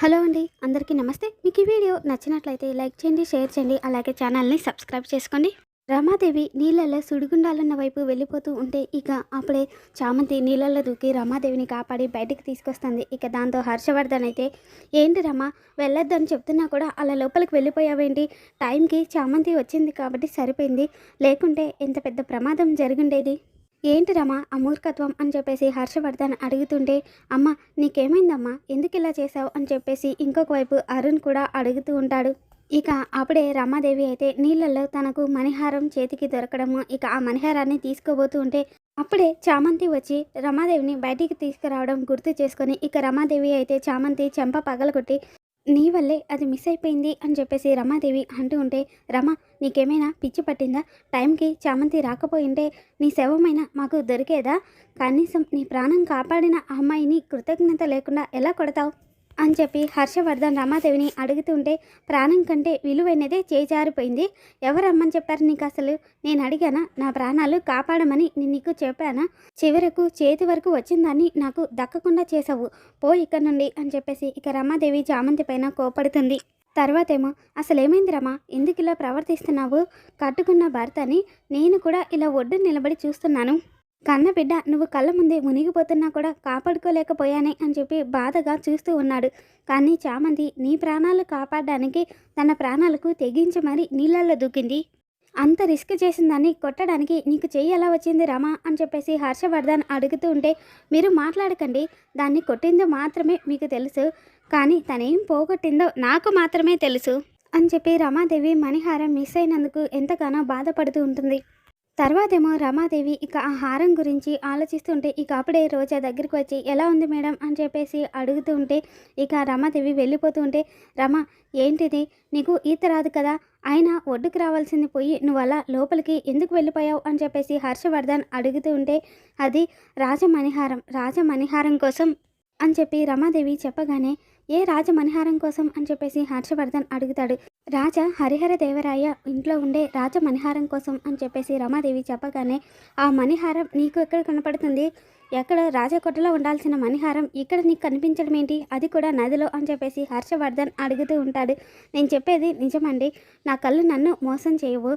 Hello అండి అందరికీ నమస్తే. మీకు ఈ వీడియో నచ్చినట్లయితే లైక్ చేయండి షేర్ చేయండి అలాగే ఛానల్ని సబ్స్క్రైబ్ చేసుకోండి. రమాదేవి నీళ్ళల్లో సుడిగుండాలన్న వైపు వెళ్ళిపోతూ ఉంటే ఇక అప్పుడే చామంతి నీళ్ళల్లో దూకి రమాదేవిని కాపాడి బయటికి తీసుకొస్తుంది. ఇక దాంతో హర్షవర్ధన్ అయితే ఏంటి రమా వెళ్ళొద్దని చెప్తున్నా కూడా అలా లోపలికి వెళ్ళిపోయావేంటి? టైంకి చామంతి వచ్చింది కాబట్టి సరిపోయింది. లేకుంటే ఎంత పెద్ద ప్రమాదం జరిగిండేది? ఏంటి రమా? ఆ అని చెప్పేసి హర్షవర్ధన్ అడుగుతుంటే అమ్మ నీకేమైందమ్మా? ఎందుకు ఇలా చేశావు? అని చెప్పేసి ఇంకొక వైపు అరుణ్ కూడా అడుగుతూ ఉంటాడు. ఇక అప్పుడే రమాదేవి అయితే నీళ్ళల్లో తనకు మణిహారం చేతికి దొరకడము ఇక ఆ మణిహారాన్ని తీసుకోబోతూ ఉంటే అప్పుడే చామంతి వచ్చి రమాదేవిని బయటికి తీసుకురావడం గుర్తు చేసుకొని ఇక రమాదేవి అయితే చామంతి చెంప పగలగొట్టి నీ వల్లే అది మిస్ అయిపోయింది అని చెప్పేసి రమాదేవి అంటూ ఉంటే రమ నీకేమైనా పిచ్చి పట్టిందా? టైంకి చామంతి రాకపోయింటే నీ శవమైనా మాకు దొరికేదా? కనీసం నీ ప్రాణం కాపాడిన అమ్మాయిని కృతజ్ఞత లేకుండా ఎలా కొడతావు? అని చెప్పి హర్షవర్ధన్ రమాదేవిని అడుగుతుంటే ప్రాణం కంటే విలువైనదే చేజారిపోయింది. ఎవరమ్మని చెప్పారు నీకు అసలు? నేను అడిగానా? నా ప్రాణాలు కాపాడమని నేను నీకు చెప్పానా? చివరకు చేతి వరకు వచ్చిందని నాకు దక్కకుండా చేసావు పో ఇక్కడ నుండి అని చెప్పేసి ఇక రమాదేవి చామంతి పైన కోపడుతుంది. తర్వాతేమో అసలు ఏమైంది రమా? ఎందుకు ఇలా ప్రవర్తిస్తున్నావు? కట్టుకున్న భర్తని నేను కూడా ఇలా ఒడ్డు నిలబడి చూస్తున్నాను. కన్న బిడ్డ నువ్వు కళ్ళ ముందే మునిగిపోతున్నా కూడా కాపాడుకోలేకపోయానే అని చెప్పి బాధగా చూస్తూ ఉన్నాడు. కానీ చామంతి నీ ప్రాణాలు కాపాడడానికి తన ప్రాణాలకు తెగించి మరీ నీళ్ళల్లో దూకింది. అంత రిస్క్ చేసిందని కొట్టడానికి నీకు చెయ్యి ఎలా వచ్చింది రామా అని చెప్పేసి హర్షవర్ధన్ అడుగుతూ ఉంటే మీరు మాట్లాడకండి. దాన్ని కొట్టిందో మాత్రమే మీకు తెలుసు. కానీ తనేం పోగొట్టిందో నాకు మాత్రమే తెలుసు అని చెప్పి రమాదేవి మణిహారం మిస్ అయినందుకు ఎంతగానో బాధపడుతూ ఉంటుంది. తర్వాతేమో రమాదేవి ఇక ఆ హారం గురించి ఆలోచిస్తుంటే ఇక అప్పుడే రోజా దగ్గరికి వచ్చి ఎలా ఉంది మేడం? అని చెప్పేసి అడుగుతూ ఉంటే ఇక రమాదేవి వెళ్ళిపోతూ ఉంటే రమ ఏంటిది? నీకు ఈత రాదు కదా? ఆయన ఒడ్డుకు రావాల్సింది పోయి నువ్వు అలా లోపలికి ఎందుకు వెళ్ళిపోయావు? అని చెప్పేసి హర్షవర్ధన్ అడుగుతూ ఉంటే అది రాజమణిహారం రాజమణిహారం కోసం అని చెప్పి రమాదేవి చెప్పగానే ఏ రాజమణిహారం కోసం అని చెప్పేసి హర్షవర్ధన్ అడుగుతాడు. రాజా హరిహర దేవరాయ ఇంట్లో ఉండే రాజ మణిహారం కోసం అని చెప్పేసి రమాదేవి చెప్పగానే ఆ మణిహారం నీకు ఎక్కడ కనపడుతుంది? ఎక్కడ రాజకోటలో ఉండాల్సిన మణిహారం ఇక్కడ నీకు కనిపించడం ఏంటి? అది కూడా నదిలో అని చెప్పేసి హర్షవర్ధన్ అడుగుతూ ఉంటాడు. నేను చెప్పేది నిజమండి. నా కళ్ళు నన్ను మోసం చేయవు.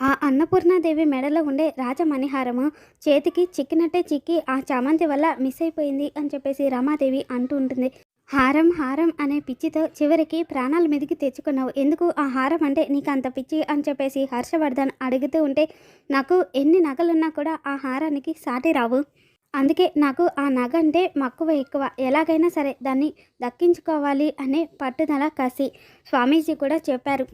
ఆ అన్నపూర్ణాదేవి మెడలో ఉండే రాజమణిహారము చేతికి చిక్కినట్టే చిక్కి ఆ చామంతి వల్ల మిస్ అయిపోయింది అని చెప్పేసి రమాదేవి అంటూ ఉంటుంది. హారం హారం అనే పిచ్చితో చివరికి ప్రాణాల మీదకి తెచ్చుకున్నావు. ఎందుకు ఆ హారం అంటే నీకు అంత పిచ్చి అని చెప్పేసి హర్షవర్ధన్ అడుగుతూ ఉంటే నాకు ఎన్ని నగలున్నా కూడా ఆ హారానికి సాటి రావు. అందుకే నాకు ఆ నగ అంటే మక్కువ ఎక్కువ. ఎలాగైనా సరే దాన్ని దక్కించుకోవాలి అనే పట్టుదల కసి స్వామీజీ కూడా చెప్పారు.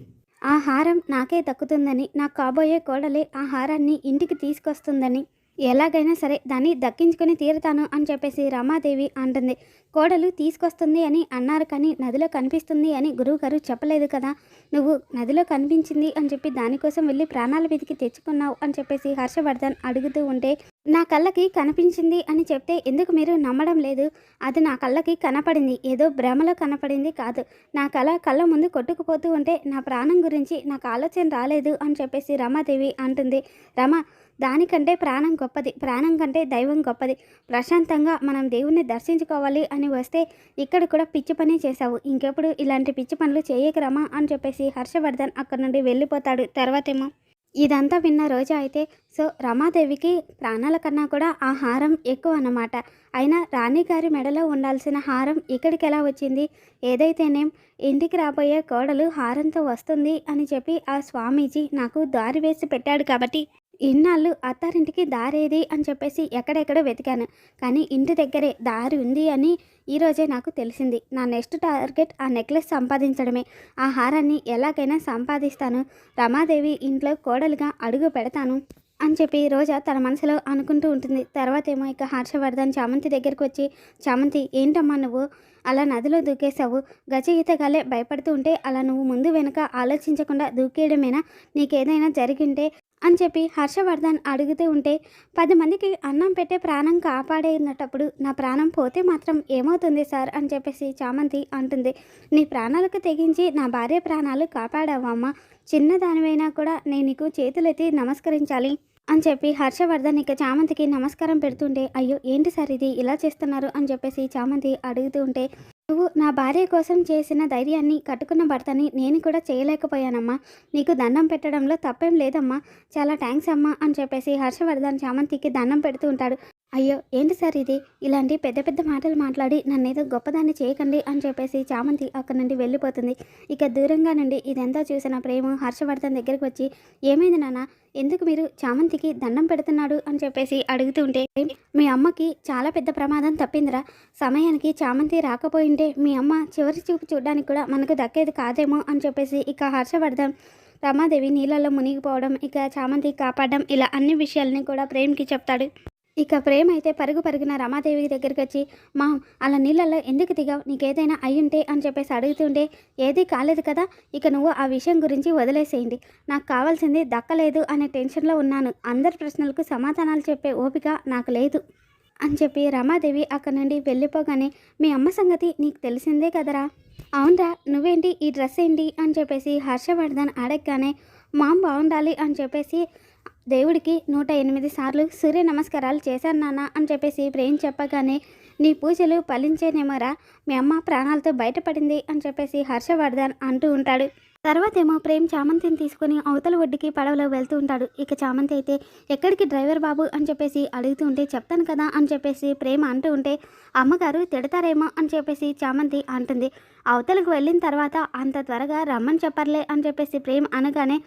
ఆ హారం నాకే దక్కుతుందని నా కాబోయే కోడలే ఆ హారాన్ని ఇంటికి తీసుకొస్తుందని ఎలాగైనా సరే దాన్ని దక్కించుకొని తీరుతాను అని చెప్పేసి రమాదేవి అంటుంది. కోడలు తీసుకొస్తుంది అని అన్నారు కానీ నదిలో కనిపిస్తుంది అని గురువుగారు చెప్పలేదు కదా. నువ్వు నదిలో కనిపించింది అని చెప్పి దానికోసం వెళ్ళి ప్రాణాల మీదకి తెచ్చుకున్నావు అని చెప్పేసి హర్షవర్ధన్ అడుగుతూ ఉంటే నా కళ్ళకి కనిపించింది అని చెప్తే ఎందుకు మీరు నమ్మడం లేదు? అది నా కళ్ళకి కనపడింది. ఏదో భ్రమలో కనపడింది కాదు. నా కళ కళ్ళ ముందు కొట్టుకుపోతూ ఉంటే నా ప్రాణం గురించి నాకు ఆలోచన రాలేదు అని చెప్పేసి రమాదేవి అంటుంది. రమ దానికంటే ప్రాణం గొప్పది. ప్రాణం కంటే దైవం గొప్పది. ప్రశాంతంగా మనం దేవుణ్ణి దర్శించుకోవాలి అని వస్తే ఇక్కడ కూడా పిచ్చి పని చేశావు. ఇంకెప్పుడు ఇలాంటి పిచ్చి పనులు చేయకరమా అని చెప్పేసి హర్షవర్ధన్ అక్కడ నుండి వెళ్ళిపోతాడు. తర్వాతేమో ఇదంతా విన్న రోజా అయితే సో రమాదేవికి ప్రాణాల కన్నా కూడా ఆ హారం ఎక్కువ అన్నమాట. అయినా రాణిగారి మెడలో ఉండాల్సిన హారం ఇక్కడికి ఎలా వచ్చింది? ఏదైతేనేం ఇంటికి రాబోయే కోడలు హారంతో వస్తుంది అని చెప్పి ఆ స్వామీజీ నాకు దారి వేసి పెట్టాడు కాబట్టి ఇన్నాళ్ళు అత్తారింటికి దారేది అని చెప్పేసి ఎక్కడెక్కడో వెతికాను. కానీ ఇంటి దగ్గరే దారి ఉంది అని ఈరోజే నాకు తెలిసింది. నా నెక్స్ట్ టార్గెట్ ఆ నెక్లెస్ సంపాదించడమే. ఆ హారాన్ని ఎలాగైనా సంపాదిస్తాను. రమాదేవి ఇంట్లో కోడలుగా అడుగు పెడతాను. అని చెప్పి రోజా తన మనసులో అనుకుంటూ ఉంటుంది. తర్వాత ఏమో ఇక హర్షవర్ధన్ చామంతి దగ్గరికి వచ్చి చామంతి ఏంటమ్మా నువ్వు? అలా నదిలో దూకేశావు. గజ భయపడుతూ ఉంటే అలా నువ్వు ముందు వెనుక ఆలోచించకుండా దూకేయడమేనా? నీకేదైనా జరిగింటే అని చెప్పి హర్షవర్ధన్ అడుగుతూ ఉంటే పది మందికి అన్నం పెట్టే ప్రాణం కాపాడేటప్పుడు నా ప్రాణం పోతే మాత్రం ఏమవుతుంది సార్? అని చెప్పేసి చామంతి అంటుంది. నీ ప్రాణాలకు తెగించి నా భార్య ప్రాణాలు కాపాడావమ్మా చిన్నదానివైనా కూడా నేను నీకు చేతులెత్తి నమస్కరించాలి అని చెప్పి హర్షవర్ధన్ ఇక చామంతికి నమస్కారం పెడుతుంటే అయ్యో ఏంటి సార్ ఇది? ఇలా చేస్తున్నారు? అని చెప్పేసి చామంతి అడుగుతూ ఉంటే నువ్వు నా భార్య కోసం చేసిన ధైర్యాన్ని కట్టుకున్న భర్తని నేను కూడా చేయలేకపోయానమ్మా. నీకు దండం పెట్టడంలో తప్పేం లేదమ్మా. చాలా థ్యాంక్స్ అమ్మా అని చెప్పేసి హర్షవర్ధన్ చామంతికి దండం పెడుతూ ఉంటాడు. అయ్యో ఏంటి సార్ ఇది? ఇలాంటి పెద్ద పెద్ద మాటలు మాట్లాడి నన్ను ఏదో గొప్పదాన్ని చేయకండి అని చెప్పేసి చామంతి అక్కడి నుండి వెళ్ళిపోతుంది. ఇక దూరంగా నుండి ఇదంతా చూసిన ప్రేమ హర్షవర్ధన్ దగ్గరికి వచ్చి ఏమైంది నాన్న? ఎందుకు మీరు చామంతికి దండం పెడుతున్నాడు? అని చెప్పేసి అడుగుతుంటే మీ అమ్మకి చాలా పెద్ద ప్రమాదం తప్పిందిరా. సమయానికి చామంతి రాకపోయింటే మీ అమ్మ చివరి చూపు చూడడానికి కూడా మనకు దక్కేది కాదేమో అని చెప్పేసి ఇక హర్షవర్ధన్ రమాదేవి నీళ్ళల్లో మునిగిపోవడం ఇక చామంతి కాపాడడం ఇలా అన్ని విషయాలని కూడా ప్రేమ్కి చెప్తాడు. ఇక ప్రేమ అయితే పరుగు పరుగున రమాదేవి దగ్గరికి వచ్చి మా అలా నీళ్ళల్లో ఎందుకు దిగావు? నీకేదైనా అయ్యుంటే అని చెప్పేసి అడుగుతుంటే ఏదీ కాలేదు కదా ఇక నువ్వు ఆ విషయం గురించి వదిలేసేయండి. నాకు కావాల్సింది దక్కలేదు అనే టెన్షన్లో ఉన్నాను. అందరి ప్రశ్నలకు సమాధానాలు చెప్పే ఓపిక నాకు లేదు అని చెప్పి రమాదేవి అక్కడి నుండి వెళ్ళిపోగానే మీ అమ్మ సంగతి నీకు తెలిసిందే కదరా? అవునరా నువ్వేంటి? ఈ డ్రెస్ ఏంటి? అని చెప్పేసి హర్షవర్ధన్ అడగగానే మామ్ బాగుండాలి అని చెప్పేసి దేవుడికి నూట ఎనిమిది సార్లు సూర్య నమస్కారాలు చేశాను నాన్న అని చెప్పేసి ప్రేమ్ చెప్పగానే నీ పూజలు ఫలించేనేమోరా? మీ అమ్మ ప్రాణాలతో బయటపడింది అని చెప్పేసి హర్షవర్ధన్ అంటూ ఉంటాడు. తర్వాత ఏమో ప్రేమ్ చామంతిని తీసుకుని అవతల ఒడ్డుకి పడవలో వెళ్తూ ఉంటాడు. ఇక చామంతి అయితే ఎక్కడికి డ్రైవర్ బాబు అని చెప్పేసి అడుగుతూ ఉంటే చెప్తాను కదా అని చెప్పేసి ప్రేమ అంటూ ఉంటే అమ్మగారు తిడతారేమో అని చెప్పేసి చామంతి అంటుంది. అవతలకు వెళ్ళిన తర్వాత అంత త్వరగా రమ్మని చెప్పర్లే అని చెప్పేసి ప్రేమ్ అనగానే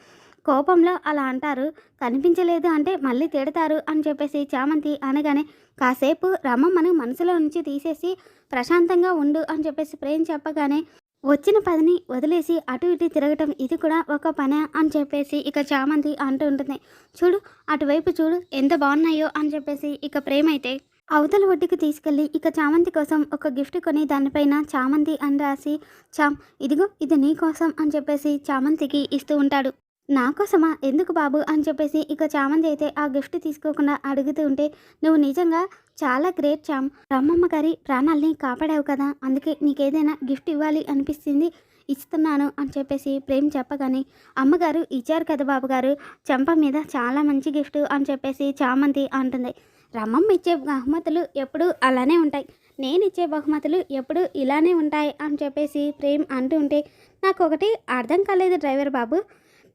కోపంలో అలా అంటారు. కనిపించలేదు అంటే మళ్ళీ తిడతారు అని చెప్పేసి చామంతి అనగానే కాసేపు రమ్మమ్మను మనసులో నుంచి తీసేసి ప్రశాంతంగా ఉండు అని చెప్పేసి ప్రేమ్ చెప్పగానే వచ్చిన పనిని వదిలేసి అటు ఇటు తిరగటం ఇది కూడా ఒక పనే అని చెప్పేసి ఇక చామంతి అంటూ ఉంటుంది. చూడు అటువైపు చూడు ఎంత బాగున్నాయో అని చెప్పేసి ఇక ప్రేమ అయితే అవతల ఒడ్డుకి తీసుకెళ్ళి ఇక చామంతి కోసం ఒక గిఫ్ట్ కొని దానిపైన చామంతి అని రాసి చామ్ ఇదిగో ఇది నీ కోసం అని చెప్పేసి చామంతికి ఇస్తూ ఉంటాడు. నా కోసమా? ఎందుకు బాబు? అని చెప్పేసి ఇక చామంతి అయితే ఆ గిఫ్ట్ తీసుకోకుండా అడుగుతూ ఉంటే నువ్వు నిజంగా చాలా గ్రేట్ చామ్ రమ్మమ్మ గారి ప్రాణాల్ని కాపాడావు కదా. అందుకే నీకేదైనా గిఫ్ట్ ఇవ్వాలి అనిపిస్తుంది ఇస్తున్నాను అని చెప్పేసి ప్రేమ్ చెప్పగానే అమ్మగారు ఇచ్చారు కదా బాబుగారు చెంప మీద చాలా మంచి గిఫ్ట్ అని చెప్పేసి చామంతి అంటుంది. రమ్మమ్మ ఇచ్చే బహుమతులు ఎప్పుడూ అలానే ఉంటాయి. నేను ఇచ్చే బహుమతులు ఎప్పుడూ ఇలానే ఉంటాయి అని చెప్పేసి ప్రేమ్ అంటూ ఉంటే నాకు ఒకటి అర్థం కాలేదు డ్రైవర్ బాబు.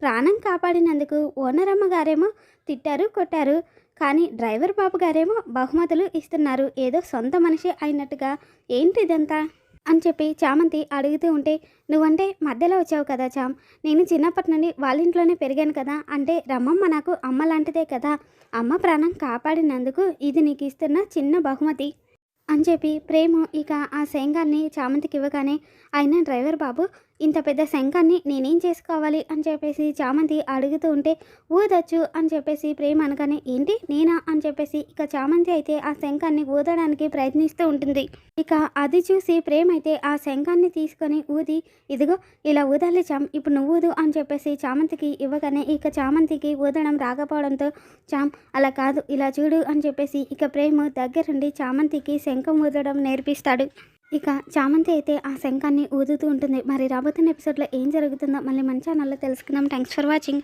ప్రాణం కాపాడినందుకు ఓనర్ గారేమో తిట్టారు కొట్టారు. కానీ డ్రైవర్ బాబు గారేమో బహుమతులు ఇస్తున్నారు. ఏదో సొంత మనిషి అయినట్టుగా ఏంటి ఇదంతా? అని చెప్పి చామంతి అడుగుతూ ఉంటే నువ్వంటే మధ్యలో వచ్చావు కదా చామ్. నేను చిన్నప్పటి నుండి వాళ్ళ ఇంట్లోనే పెరిగాను కదా. అంటే రమ్మమ్మ నాకు అమ్మ లాంటిదే కదా. అమ్మ ప్రాణం కాపాడినందుకు ఇది నీకు ఇస్తున్న చిన్న బహుమతి. అని చెప్పి ప్రేమ ఇక ఆ సేంగాన్ని చామంతికి ఇవ్వగానే ఆయన డ్రైవర్ బాబు ఇంత పెద్ద శంఖాన్ని నేనేం చేసుకోవాలి అని చెప్పేసి చామంతి అడుగుతూ ఉంటే ఊదొచ్చు అని చెప్పేసి ప్రేమ అనగానే ఏంటి నేనా? అని చెప్పేసి ఇక చామంతి అయితే ఆ శంఖాన్ని ఊదడానికి ప్రయత్నిస్తూ ఉంటుంది. ఇక అది చూసి ప్రేమ అయితే ఆ శంఖాన్ని తీసుకొని ఊది ఇదిగో ఇలా ఊదాలి చామ్ ఇప్పుడు నువ్వు ఊదు అని చెప్పేసి చామంతికి ఇవ్వగానే ఇక చామంతికి ఊదడం రాకపోవడంతో చామ్ అలా కాదు ఇలా చూడు అని చెప్పేసి ఇక ప్రేమ దగ్గరుండి చామంతికి శంఖం ఊదడం నేర్పిస్తాడు. ఇక చామంతి అయితే ఆ శంఖాన్ని ఊదుతూ ఉంటుంది. మరి రాబోతున్న ఎపిసోడ్లో ఏం జరుగుతుందో మళ్ళీ మన ఛానల్లో తెలుసుకుందాం. Thanks for watching